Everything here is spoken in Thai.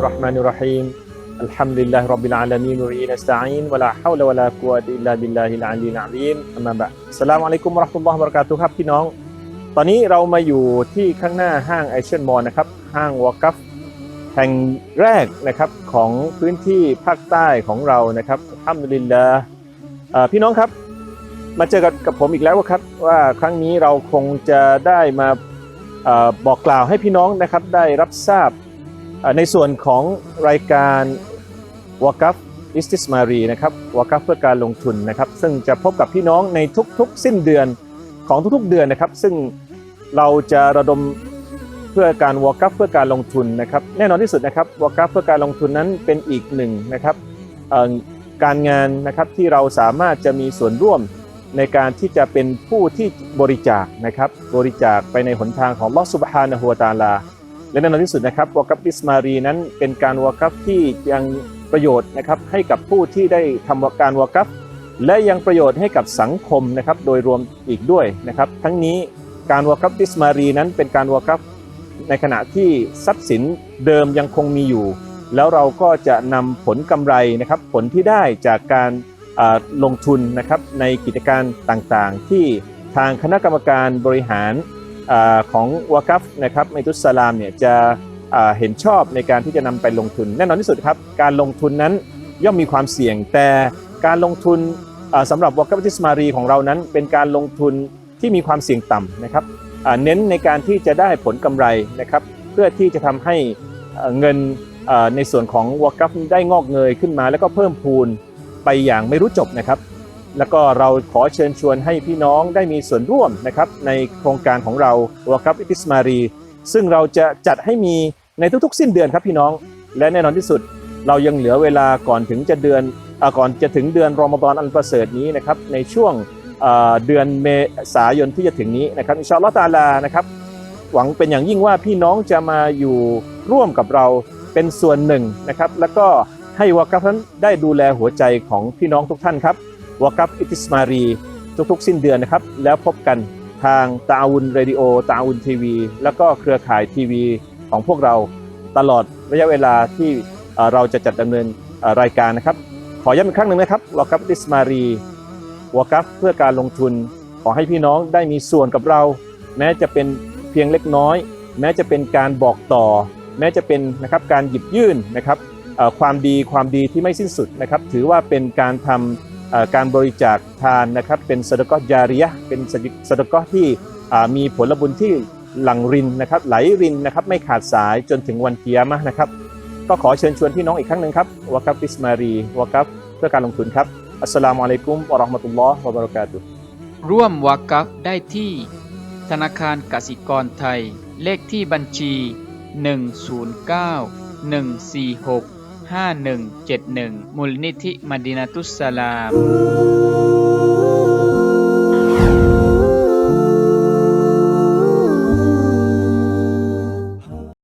الرحمن الرحيم الحمد لله رب العالمين وبه نستعين ولا حول ولا قوة إلا بالله العلي العظيم أما بعد السلام عليكم ورحمة الله وبركاته ครับพี่น้อง ตอนนี้เรามาอยู่ที่ข้างหน้าห้างไอเชนมอลนะครับ ห้างวอกัฟแห่งแรกนะครับของพื้นที่ภาคใต้ของเรานะครับอัลฮัมดุลิลลาห์เอ่อพี่น้องครับ มาเจอกับกับผมอีกแล้วครับ ว่าครั้งนี้เราคงจะได้มาเออบอกกล่าวให้พี่น้องนะครับได้รับทราบเอ่อ ในส่วนของรายการวอกัฟอิสติสมารีนะครับวอกัฟเพื่อการลงทุนนะครับ ซึ่งจะพบกับพี่น้องในทุกๆ สิ้นเดือนของทุกๆเดือนนะครับ ซึ่งเราจะระดมเพื่อการวอกัฟเพื่อการลงทุนนะครับแน่นอนที่สุดนะครับวอกัฟเพื่อการลงทุนนั้นเป็นอีกหนึ่งนะครับการงานนะครับที่เราสามารถจะมีส่วนร่วมในการที่จะเป็นผู้ที่บริจาคนะครับบริจาคไปในหนทางของลอสุบฮานะฮัวตาลา และแน่นอนที่สุดนะครับวอกัฟบิสมารีนั้นเป็นการวอกัฟที่ยังประโยชน์นะครับให้กับผู้ที่ได้ทำการวอกัฟและยังประโยชน์ให้กับสังคมนะครับโดยรวมอีกด้วยนะครับ ทั้งนี้การวอกัฟบิสมารีนั้นเป็นการวอกัฟในขณะที่ทรัพย์สินเดิมยังคงมีอยู่ แล้วเราก็จะนำผลกำไรนะครับผลที่ได้จากการลงทุนนะครับในกิจการต่างๆ ที่ทางคณะกรรมการบริหาร ของวากัฟนะครับไมตุสลามเนี่ยจะเห็นชอบในการที่จะนำไปลงทุน แน่นอนที่สุดครับ การลงทุนนั้นย่อมมีความเสี่ยง แต่การลงทุนอ่าสำหรับวากัฟติสมารีของเรานั้น เป็นการลงทุนที่มีความเสี่ยงต่ำนะครับเน้นในการที่จะได้ผลกำไรนะครับเพื่อที่จะทำให้เงินในส่วนของวากัฟได้งอกเงยขึ้นมา แล้วก็เพิ่มพูนไปอย่างไม่รู้จบนะครับ แล้วก็เราขอเชิญชวนให้พี่น้องได้มีส่วนร่วมนะครับในโครงการของเราวกัฟอิติสมารี ซึ่งเราจะจัดให้มีในทุกๆ สิ้นเดือนครับพี่น้อง และแน่นอนที่สุด เรายังเหลือเวลาก่อนถึงจะเดือนอก่อนจะถึงเดือนรอมฎอนอันประเสริฐนี้นะครับในช่วงเดือนเมษายนที่จะถึงนี้นะครับอินชาอัลลอฮ์ตาลานะครับหวังเป็นอย่างยิ่งว่าพี่น้องจะมาอยู่ร่วมกับเราเป็นส่วนหนึ่งนะครับ แล้วก็ให้วากัฟนั้นได้ดูแลหัวใจของพี่น้องทุกท่านครับ วากัฟอิติสมารี ทุกๆ สิ้นเดือนนะครับ แล้วพบกันทางตาวุนเรดิโอตาวุนทีวี แล้วก็เครือข่ายทีวีของพวกเราตลอดระยะเวลาที่เราจะจัดดำเนินรายการนะครับ ขอย้ำอีกครั้งหนึ่งนะครับวากัฟอิติสมารีวากัฟเพื่อการลงทุนขอให้พี่น้องได้มีส่วนกับเรา แม้จะเป็นเพียงเล็กน้อย แม้จะเป็นการบอกต่อ แม้จะเป็นนะครับการหยิบยื่นนะครับความดีความดีที่ไม่สิ้นสุดนะครับ ถือว่าเป็นการทำเอ่อ การบริจาคทานนะครับเป็นสดกอจาริยะเป็นสดกอที่มีผลบุญที่หลั่งรินนะครับไหลรินนะครับไม่ขาดสายจนถึงวันเกียมะนะครับก็ขอเชิญชวนพี่น้องอีกครั้งหนึ่งครับวากัฟอิสมารีวากัฟเพื่อการลงทุนครับอัสสลามุอะลัยกุมวะเราะห์มะตุลลอฮ์วะบะเราะกาตุร่วมวากัฟได้ที่ ธนาคารกสิกรไทย เลขที่บัญชี 109 146 5171 มูลนิธิมดินาตุสสลาม